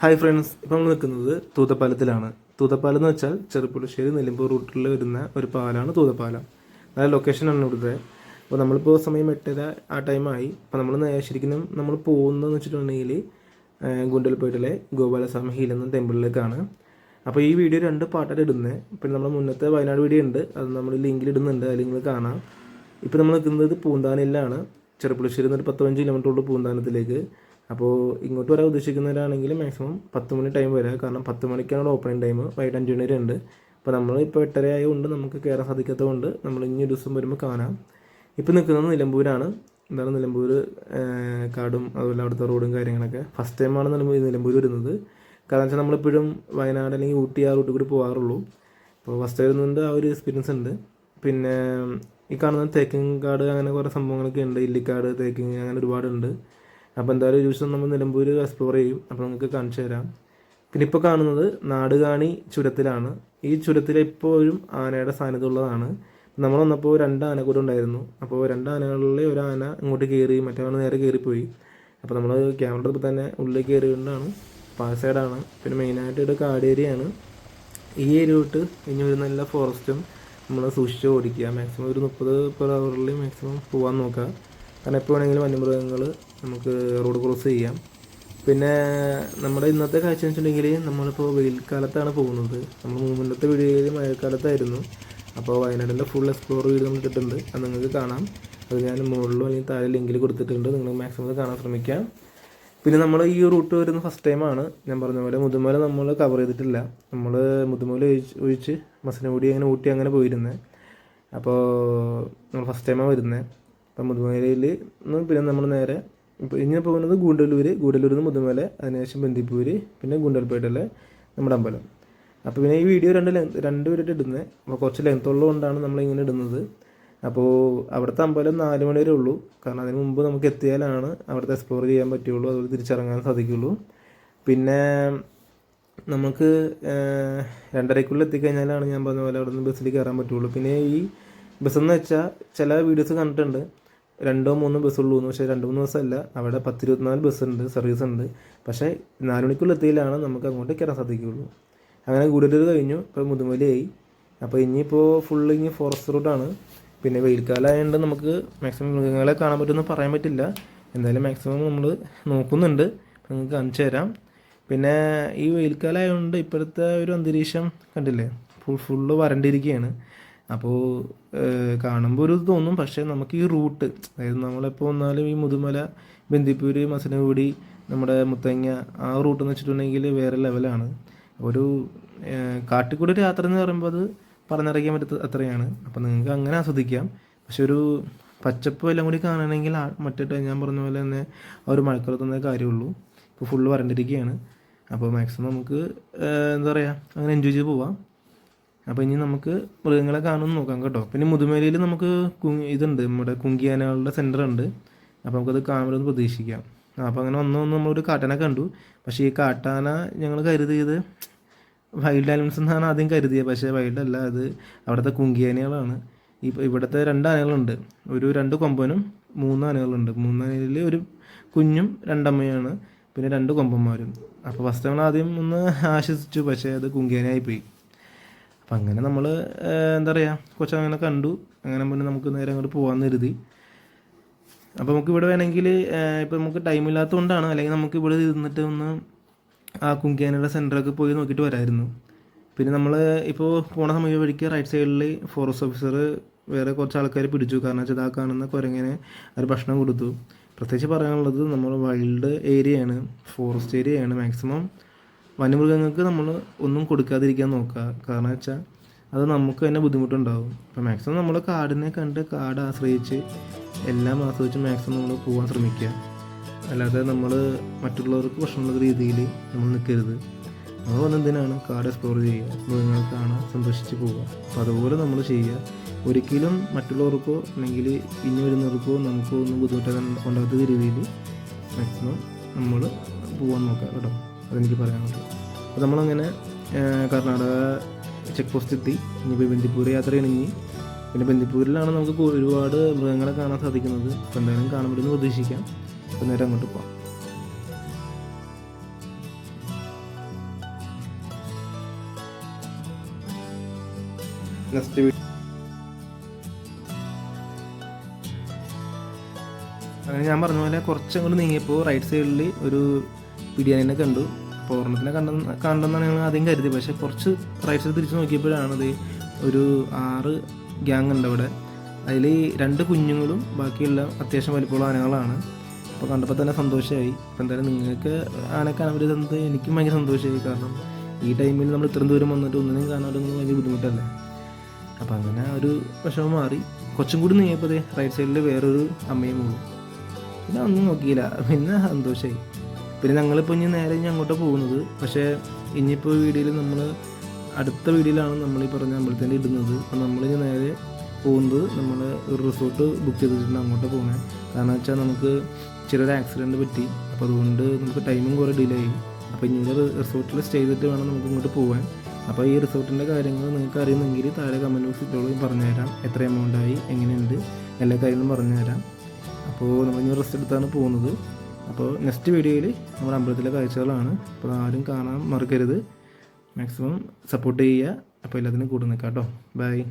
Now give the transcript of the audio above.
Hi friends ഇപ്പം നമ്മൾ നിൽക്കുന്നത് തൂതപ്പാലത്തിലാണ്. തൂതപ്പാലം എന്ന് വെച്ചാൽ ചെറുപ്പുളശ്ശേരി നിലമ്പൂർ റൂട്ടിൽ വരുന്ന ഒരു പാലമാണ് തൂതപ്പാലം. നല്ല ലൊക്കേഷനാണ് ഇവിടുത്തെ. അപ്പോൾ നമ്മളിപ്പോൾ സമയം എട്ടര ആ ടൈമായി അപ്പോൾ നമ്മൾ ശരിക്കും നമ്മൾ പോകുന്നതെന്ന് വെച്ചിട്ടുണ്ടെങ്കിൽ ഗുണ്ടൽപേട്ടിലെ ഗോപാലസ്വാമി ഹിൽ എന്ന ടെമ്പിളിലേക്കാണ് അപ്പോൾ ഈ വീഡിയോ രണ്ട് പാട്ടായിട്ട് ഇടുന്നത് പിന്നെ നമ്മുടെ മുന്നത്തെ വയനാട് വീഡിയോ ഉണ്ട്. അത് നമ്മൾ ലിങ്കിൽ ഇടുന്നുണ്ട്. അതിൽ നിങ്ങൾ കാണാം. ഇപ്പോൾ നമ്മൾ നിൽക്കുന്നത് പൂന്താനയിലാണ് ചെറുപ്പുളശ്ശേരി നിന്ന് ഒരു കിലോമീറ്റർ ഉള്ളൂ പൂന്താനത്തിലേക്ക്. അപ്പോൾ ഇങ്ങോട്ട് വരാൻ ഉദ്ദേശിക്കുന്നവരാണെങ്കിൽ മാക്സിമം പത്ത് മണി ടൈം വരിക കാരണം പത്ത് മണിക്കാണ് ഓപ്പണിംഗ് ടൈം വൈകിട്ട് അഞ്ച് മണി വരെ ഉണ്ട്. അപ്പോൾ നമ്മൾ ഇപ്പോൾ എട്ടര ആയതുകൊണ്ട് നമുക്ക് കയറാൻ സാധിക്കാത്തതുകൊണ്ട് നമ്മൾ ഇനി ഒരു ദിവസം വരുമ്പോൾ കാണാം. ഇപ്പോൾ നിൽക്കുന്നത് നിലമ്പൂരാണ്. എന്താണ് നിലമ്പൂർ കാടും അതുപോലെ അവിടുത്തെ റോഡും കാര്യങ്ങളൊക്കെ. ഫസ്റ്റ് ടൈമാണ് നിലമ്പൂർ നിലമ്പൂർ വരുന്നത്. കാരണം വെച്ചാൽ നമ്മളെപ്പോഴും വയനാട് അല്ലെങ്കിൽ ഊട്ടി ആ റൂട്ടിൽ കൂടി പോകാറുള്ളൂ അപ്പോൾ ഫസ്റ്റ് വരുന്നതിന്റെ ആ ഒരു എക്സ്പീരിയൻസ് ഉണ്ട്. പിന്നെ ഈ കാണുന്ന തേക്കിൻകാട് അങ്ങനെ കുറേ സംഭവങ്ങളൊക്കെ ഉണ്ട്. ഇല്ലിക്കാട് തേക്കിങ് അങ്ങനെ ഒരുപാടുണ്ട്. അപ്പോൾ എന്തായാലും ഒരു ദിവസം നമ്മൾ നിലമ്പൂർ എക്സ്പ്ലോർ ചെയ്യും. അപ്പോൾ നിങ്ങൾക്ക് കാണിച്ചു തരാം. പിന്നെ ഇപ്പോൾ കാണുന്നത് നാടുകാണി ചുരത്തിലാണ്. ഈ ചുരത്തിൽ ഇപ്പോഴും ആനയുടെ സാന്നിധ്യമുള്ളതാണ്. നമ്മൾ വന്നപ്പോൾ രണ്ട് ആന കൂടെ ഉണ്ടായിരുന്നു. അപ്പോൾ രണ്ട് ആനകളിലെ ഒരു ആന ഇങ്ങോട്ട് കയറി മറ്റേ നേരെ കയറിപ്പോയി അപ്പോൾ നമ്മൾ ക്യാമറ ഇപ്പോൾ തന്നെ ഉള്ളിലേക്ക് കയറിക്കൊണ്ടാണ് പാസ് സൈഡാണ് പിന്നെ മെയിനായിട്ട് ഇവിടെ കാട് ഏരിയയാണ് ഈ ഏരിയ തൊട്ട് ഇനി വരുന്ന എല്ലാ ഫോറസ്റ്റും നമ്മൾ സൂക്ഷിച്ച് ഓടിക്കുക. മാക്സിമം ഒരു മുപ്പത് പെർ അവറിൽ മാക്സിമം പോകാൻ നോക്കുക. കാരണം എപ്പോൾ വേണമെങ്കിലും വന്യമൃഗങ്ങൾ നമുക്ക് റോഡ് ക്രോസ് ചെയ്യാം. പിന്നെ നമ്മുടെ ഇന്നത്തെ കാഴ്ച എന്ന് വെച്ചിട്ടുണ്ടെങ്കിൽ നമ്മളിപ്പോൾ വെയിൽക്കാലത്താണ് പോകുന്നത്. നമ്മൾ മുന്നത്തെ വീഡിയോയിൽ മഴക്കാലത്തായിരുന്നു. അപ്പോൾ വയനാടിന്റെ ഫുൾ എക്സ്പ്ലോർ വീഡിയോ നമ്മൾ ഇട്ടിട്ടുണ്ട്. അത് നിങ്ങൾക്ക് കാണാം. അത് ഞാൻ മുകളിലും അല്ലെങ്കിൽ താഴെ ലിങ്കിൽ കൊടുത്തിട്ടുണ്ട്. നിങ്ങൾ മാക്സിമം കാണാൻ ശ്രമിക്കാം. പിന്നെ നമ്മൾ ഈ റൂട്ട് വരുന്ന ഫസ്റ്റ് ടൈമാണ് ഞാൻ പറഞ്ഞ പോലെ മുതുമല നമ്മൾ കവർ ചെയ്തിട്ടില്ല. നമ്മൾ മുതുമല ഒഴിച്ച് ഒഴിച്ച് മസനഗുടി അങ്ങനെ ഊട്ടി അങ്ങനെ പോയിരുന്നത് അപ്പോൾ നമ്മൾ ഫസ്റ്റ് ടൈമാണ് വരുന്നത് അപ്പം മുതുമലയിൽ നിന്ന് പിന്നെ നമ്മൾ നേരെ ഇപ്പോൾ ഇങ്ങനെ പോകുന്നത് ഗൂണ്ടല്ലൂർ ഗൂഡല്ലൂരിൽ നിന്ന് മുതുമല അതിനുശേഷം ബന്ദിപ്പൂര് പിന്നെ ഗുണ്ടൽപേട്ടിലെ നമ്മുടെ അമ്പലം. അപ്പോൾ പിന്നെ ഈ വീഡിയോ രണ്ട് ലെങ്ത് രണ്ട് പേരിട്ട് ഇടുന്നത് അപ്പോൾ കുറച്ച് ലെങ്ത് നമ്മൾ നമ്മളിങ്ങനെ ഇടുന്നത്. അപ്പോൾ അവിടുത്തെ അമ്പലം നാല് മണി വരെ ഉള്ളൂ. കാരണം അതിന് മുമ്പ് നമുക്ക് എത്തിയാലാണ് അവിടുത്തെ എക്സ്പ്ലോർ ചെയ്യാൻ പറ്റുള്ളൂ. അതുപോലെ തിരിച്ചിറങ്ങാൻ സാധിക്കുള്ളൂ. പിന്നെ നമുക്ക് രണ്ടരയ്ക്കുള്ളിൽ എത്തിക്കഴിഞ്ഞാലാണ് ഞാൻ പറഞ്ഞ പോലെ അവിടെ നിന്ന് ബസ്സിൽ കയറാൻ പറ്റുള്ളൂ. പിന്നെ ഈ ബസ്സെന്ന് വെച്ചാൽ ചില വീഡിയോസ് കണ്ടിട്ടുണ്ട്. രണ്ടോ മൂന്നോ ബസ്സുള്ളൂ എന്ന് പക്ഷേ രണ്ട് മൂന്ന് ബസ്സല്ല അവിടെ പത്തിരുപത്തിനാല് ബസ്സുണ്ട് സർവീസ് ഉണ്ട്. പക്ഷേ നാല് മണിക്കുള്ള എത്തിയിലാണ് നമുക്ക് അങ്ങോട്ട് കയറാൻ സാധിക്കുകയുള്ളൂ. അങ്ങനെ ഗുഡലൂർ കഴിഞ്ഞു ഇപ്പോൾ മുതുമലയായി. അപ്പോൾ ഇനിയിപ്പോൾ ഫുള്ള് ഇനി ഫോറസ്റ്റ് റൂട്ടാണ് പിന്നെ വെയിൽക്കാലമായതുകൊണ്ട് നമുക്ക് മാക്സിമം മൃഗങ്ങളെ കാണാൻ പറ്റുമെന്ന് പറയാൻ പറ്റില്ല. എന്തായാലും മാക്സിമം നമ്മൾ നോക്കുന്നുണ്ട്. നിങ്ങൾക്ക് കാണിച്ചു തരാം. പിന്നെ ഈ വെയിൽക്കാലമായതുകൊണ്ട് ഇപ്പോഴത്തെ ഒരു അന്തരീക്ഷം കണ്ടില്ലേ? ഫുൾ ഫുള്ള് വരണ്ടിരിക്കുകയാണ്. അപ്പോൾ കാണുമ്പോൾ ഒരു തോന്നും. പക്ഷേ നമുക്ക് ഈ റൂട്ട് അതായത് നമ്മളെപ്പോൾ വന്നാലും ഈ മുതുമല ബന്ദിപ്പൂര് മസനഗുടി നമ്മുടെ മുത്തങ്ങ ആ റൂട്ട് എന്ന് വെച്ചിട്ടുണ്ടെങ്കിൽ വേറെ ലെവലാണ്. ഒരു കാട്ടിക്കൂടി ഒരു യാത്ര എന്ന് പറയുമ്പോൾ അത് പറഞ്ഞറിയിക്കാൻ പറ്റത്ത അത്രയാണ്. അപ്പം നിങ്ങൾക്ക് അങ്ങനെ ആസ്വദിക്കാം. പക്ഷെ ഒരു പച്ചപ്പ് എല്ലാം കൂടി കാണണമെങ്കിൽ മറ്റേ ഞാൻ പറഞ്ഞ പോലെ തന്നെ ആ ഒരു മഴക്കാലത്ത് തന്നെ കാര്യമുള്ളൂ. ഇപ്പോൾ ഫുള്ള് വരണ്ടിരിക്കുകയാണ്. അപ്പോൾ മാക്സിമം നമുക്ക് എന്താ പറയുക അങ്ങനെ എൻജോയ് ചെയ്ത് പോവാം. അപ്പോൾ ഇനി നമുക്ക് മൃഗങ്ങളെ കാണുമെന്ന് നോക്കാം കേട്ടോ. പിന്നെ മുതുമലയിൽ നമുക്ക് ഇതുണ്ട്. നമ്മുടെ കുങ്കിയാനകളുടെ സെന്റർ ഉണ്ട്. അപ്പോൾ നമുക്കത് കാണുമെന്ന് പ്രതീക്ഷിക്കാം. അപ്പോൾ അങ്ങനെ ഒന്ന് ഒന്ന് നമ്മളൊരു കാട്ടാന കണ്ടു. പക്ഷേ ഈ കാട്ടാന ഞങ്ങൾ കരുതിയത് വൈൽഡ് ആനിമൽസ് എന്നാണ് ആദ്യം കരുതിയത്. പക്ഷേ വൈൽഡ് അല്ല അത് അവിടുത്തെ കുങ്കിയാനകളാണ്. ഇപ്പോൾ ഇവിടുത്തെ രണ്ട് ആനകളുണ്ട്. ഒരു രണ്ട് കൊമ്പനും മൂന്ന് ആനകളുണ്ട്. മൂന്നാനയിൽ ഒരു കുഞ്ഞും രണ്ടമ്മയാണ് പിന്നെ രണ്ട് കൊമ്പന്മാരും. അപ്പോൾ ഫസ്റ്റ് നമ്മൾ ആദ്യം ഒന്ന് ആശ്വസിച്ചു. പക്ഷേ അത് കുങ്കിയാനായി പോയി അപ്പം അങ്ങനെ നമ്മൾ എന്താ പറയുക കൊച്ചങ്ങനെ കണ്ടു. അങ്ങനെ പിന്നെ നമുക്ക് നേരെ അങ്ങോട്ട് പോകാൻ കരുതി. അപ്പോൾ നമുക്ക് ഇവിടെ വേണമെങ്കിൽ ഇപ്പോൾ നമുക്ക് ടൈം ഇല്ലാത്തതുകൊണ്ടാണ് അല്ലെങ്കിൽ നമുക്ക് ഇവിടെ ഇരുന്നിട്ട് ഒന്ന് ആ കുങ്കിയാനയുടെ സെന്ററൊക്കെ പോയി നോക്കിയിട്ട് വരായിരുന്നു. പിന്നെ നമ്മൾ ഇപ്പോൾ പോണ സമയം വഴിക്ക് റൈറ്റ് സൈഡിൽ ഫോറസ്റ്റ് ഓഫീസർ വേറെ കുറച്ച് ആൾക്കാർ പിടിച്ചു. കാരണം വെച്ചാൽ ആ കാണുന്ന കുരങ്ങനെ ഒരു ഭക്ഷണം കൊടുത്തു. പ്രത്യേകിച്ച് പറയാനുള്ളത് നമ്മൾ വൈൽഡ് ഏരിയയാണ് ഫോറസ്റ്റ് ഏരിയയാണ് മാക്സിമം വന്യമൃഗങ്ങൾക്ക് നമ്മൾ ഒന്നും കൊടുക്കാതിരിക്കാൻ നോക്കുക. കാരണം വെച്ചാൽ അത് നമുക്ക് തന്നെ ബുദ്ധിമുട്ടുണ്ടാവും. അപ്പോൾ മാക്സിമം നമ്മൾ കാടിനെ കണ്ട് കാട് ആശ്രയിച്ച് എല്ലാം ആസ്വദിച്ച് മാക്സിമം നമ്മൾ പോകാൻ ശ്രമിക്കുക. അല്ലാതെ നമ്മൾ മറ്റുള്ളവർക്ക് പ്രശ്നമുള്ള രീതിയിൽ നമ്മൾ നിൽക്കരുത്. നമ്മൾ വന്നെന്തിനാണ് കാട് എക്സ്പ്ലോർ ചെയ്യുക? മൃഗങ്ങളെ കാണാൻ സന്തോഷിച്ച് പോവുക. അപ്പോൾ അതുപോലെ നമ്മൾ ചെയ്യുക. ഒരിക്കലും മറ്റുള്ളവർക്കോ അല്ലെങ്കിൽ ഇനി വരുന്നവർക്കോ നമുക്കോ ഒന്നും ബുദ്ധിമുട്ടാൻ ഉണ്ടാകാത്ത രീതിയിൽ മാക്സിമം നമ്മൾ പോകാൻ നോക്കുക കേട്ടോ. അതെനിക്ക് പറയാനുള്ളത്. അപ്പോൾ നമ്മളങ്ങനെ കർണാടക ചെക്ക് പോസ്റ്റ് എത്തി. ഇനിയിപ്പോൾ ബന്ദിപ്പൂർ യാത്ര ഇനി പിന്നെ ബന്ദിപ്പൂരിലാണ് നമുക്ക് ഒരുപാട് മൃഗങ്ങളെ കാണാൻ സാധിക്കുന്നത്. അപ്പോൾ എന്തായാലും കാണപ്പെടുമെന്ന് പ്രതീക്ഷിക്കാം. അപ്പോൾ നേരെ അങ്ങോട്ട് പോകാം അങ്ങനെ ഞാൻ പറഞ്ഞ പോലെ കുറച്ച് നീങ്ങിയപ്പോൾ റൈറ്റ് സൈഡിൽ ഒരു ബിരിയാണിനെ കണ്ടു. അപ്പോൾ കണ്ട കണ്ടെന്നാണ് ഞങ്ങൾ ആദ്യം കരുതി പക്ഷേ കുറച്ച് റൈറ്റ് സൈഡ് തിരിച്ച് നോക്കിയപ്പോഴാണത് ഒരു ആറ് ഗ്യാങ് ഉണ്ട് അവിടെ. അതിൽ രണ്ട് കുഞ്ഞുങ്ങളും ബാക്കിയുള്ള അത്യാവശ്യം വലിപ്പമുള്ള ആനകളാണ്. അപ്പോൾ കണ്ടപ്പോൾ തന്നെ സന്തോഷമായി. അപ്പോൾ എന്തായാലും നിങ്ങൾക്ക് ആനക്ക് കാണാൻ തന്നത് എനിക്കും ഭയങ്കര സന്തോഷമായി. കാരണം ഈ ടൈമിൽ നമ്മൾ ഇത്രയും ദൂരം വന്നിട്ട് ഒന്നിനും കാണാനൊന്നും ഭയങ്കര ബുദ്ധിമുട്ടല്ലേ? അപ്പോൾ അങ്ങനെ ഒരു വിഷമം മാറി. കൊച്ചും കൂടി നീങ്ങിയപ്പോൾ റൈറ്റ് സൈഡിൽ വേറൊരു അമ്മയും പോകും പിന്നെ ഒന്നും നോക്കിയില്ല. പിന്നെ സന്തോഷമായി. പിന്നെ ഞങ്ങളിപ്പോൾ ഇനി നേരെ ഇനി അങ്ങോട്ട് പോകുന്നത്. പക്ഷേ ഇനിയിപ്പോൾ വീഡിയോയിൽ നമ്മൾ അടുത്ത വീഡിയോയിലാണ് നമ്മൾ ഈ പറഞ്ഞ അമ്പലത്തിന്റെ ഇടുന്നത്. അപ്പോൾ നമ്മളിനി നേരെ പോകുന്നത് നമ്മൾ ഒരു റിസോർട്ട് ബുക്ക് ചെയ്തിട്ടുണ്ട് അങ്ങോട്ട് പോകുന്നത് കാരണം വെച്ചാൽ നമുക്ക് ചെറിയൊരു ആക്സിഡന്റ് പറ്റി. അപ്പോൾ അതുകൊണ്ട് നമുക്ക് ടൈമും കുറേ ഡിലേ ആയി. അപ്പോൾ ഇനി റിസോർട്ടിൽ സ്റ്റേ ചെയ്തിട്ട് വേണം നമുക്ക് ഇങ്ങോട്ട് പോകാൻ അപ്പോൾ ഈ റിസോർട്ടിന്റെ കാര്യങ്ങൾ നിങ്ങൾക്ക് അറിയുന്നെങ്കിൽ താഴെ കമന്റ് ബോക്സിൽ ഇട്ടോളൂ. പറഞ്ഞുതരാം. എത്ര എമൗണ്ട് ആയി എങ്ങനെയുണ്ട് എല്ലാ കാര്യങ്ങളും പറഞ്ഞുതരാം. അപ്പോൾ നമ്മൾ ഇനി റെസ്റ്റ് എടുത്താണ് പോകുന്നത്. അപ്പോൾ നെക്സ്റ്റ് വീഡിയോയിൽ നമ്മൾ അമ്പലത്തിലെ കാഴ്ചകളാണ്. അപ്പോൾ ആരും കാണാൻ മറക്കരുത്. മാക്സിമം സപ്പോർട്ട് ചെയ്യുക. അപ്പോൾ എല്ലാത്തിനും കൂടെ നിൽക്കാം കേട്ടോ. ബൈ